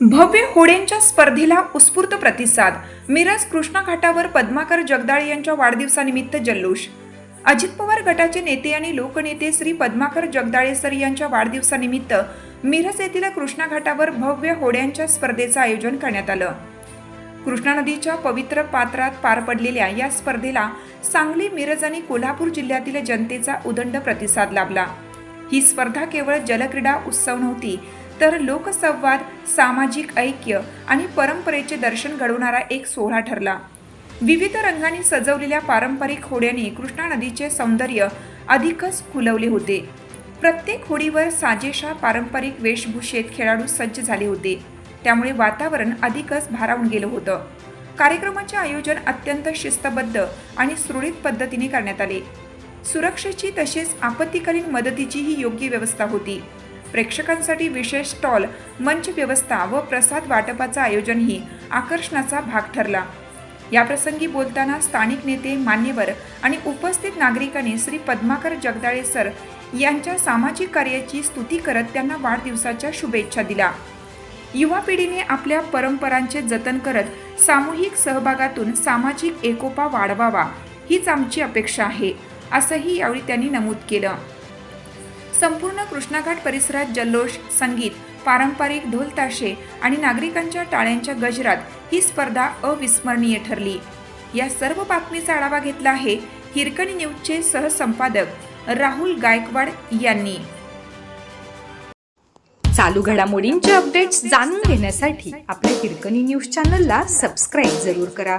भव्य होड्यांच्या स्पर्धेला उत्स्फूर्त प्रतिसाद. मिरज कृष्णा घाटावर पद्माकर जगदाळे यांच्या वाढदिवसानिमित्त जल्लोष. अजित पवार गटाचे नेते आणि लोकनेते श्री पद्माकर जगदाळे सर यांच्या वाढदिवसानिमित्त मिरज येथील कृष्णा घाटावर भव्य होड्यांच्या स्पर्धेचं आयोजन करण्यात आलं. कृष्णा नदीच्या पवित्र पात्रात पार पडलेल्या या स्पर्धेला सांगली मिरज आणि कोल्हापूर जिल्ह्यातील जनतेचा उदंड प्रतिसाद लाभला. ही स्पर्धा केवळ जलक्रीडा उत्सव नव्हती तर लोकसंवाद सामाजिक ऐक्य आणि परंपरेचे दर्शन घडवणारा एक सोहळा ठरला. विविध रंगांनी सजवलेल्या पारंपरिक होड्यांनी कृष्णा नदीचे सौंदर्य अधिकच खुलवले होते. प्रत्येक होडीवर साजेशा पारंपरिक वेशभूषेत खेळाडू सज्ज झाले होते. त्यामुळे वातावरण अधिकच भारावून गेलं होतं. कार्यक्रमाचे आयोजन अत्यंत शिस्तबद्ध आणि सुरळीत पद्धतीने करण्यात आले. सुरक्षेची तसेच आपत्तीकालीन मदतीचीही योग्य व्यवस्था होती. प्रेक्षकांसाठी विशेष स्टॉल मंच व्यवस्था व प्रसाद वाटपाचं आयोजनही आकर्षणाचा भाग ठरला. याप्रसंगी बोलताना स्थानिक नेते मान्यवर आणि उपस्थित नागरिकांनी श्री पद्माकर जगदाळे सर यांच्या सामाजिक कार्याची स्तुती करत त्यांना वाढदिवसाच्या शुभेच्छा दिल्या. युवा पिढीने आपल्या परंपरांचे जतन करत सामूहिक सहभागातून सामाजिक एकोपा वाढवावा हीच आमची अपेक्षा आहे असंही यावेळी त्यांनी नमूद केलं. संपूर्ण कृष्णाघाट परिसरात जल्लोष संगीत पारंपरिक ढोल ताशे आणि नागरिकांच्या टाळ्यांच्या गजरात ही स्पर्धा अविस्मरणीय ठरली. या सर्व बातमीचा आढावा घेतला आहे हिरकणी न्यूजचे सहसंपादक राहुल गायकवाड यांनी. चालू घडामोडींचे अपडेट्स जाणून घेण्यासाठी आपल्या हिरकणी न्यूज चॅनलला सबस्क्राईब जरूर करा.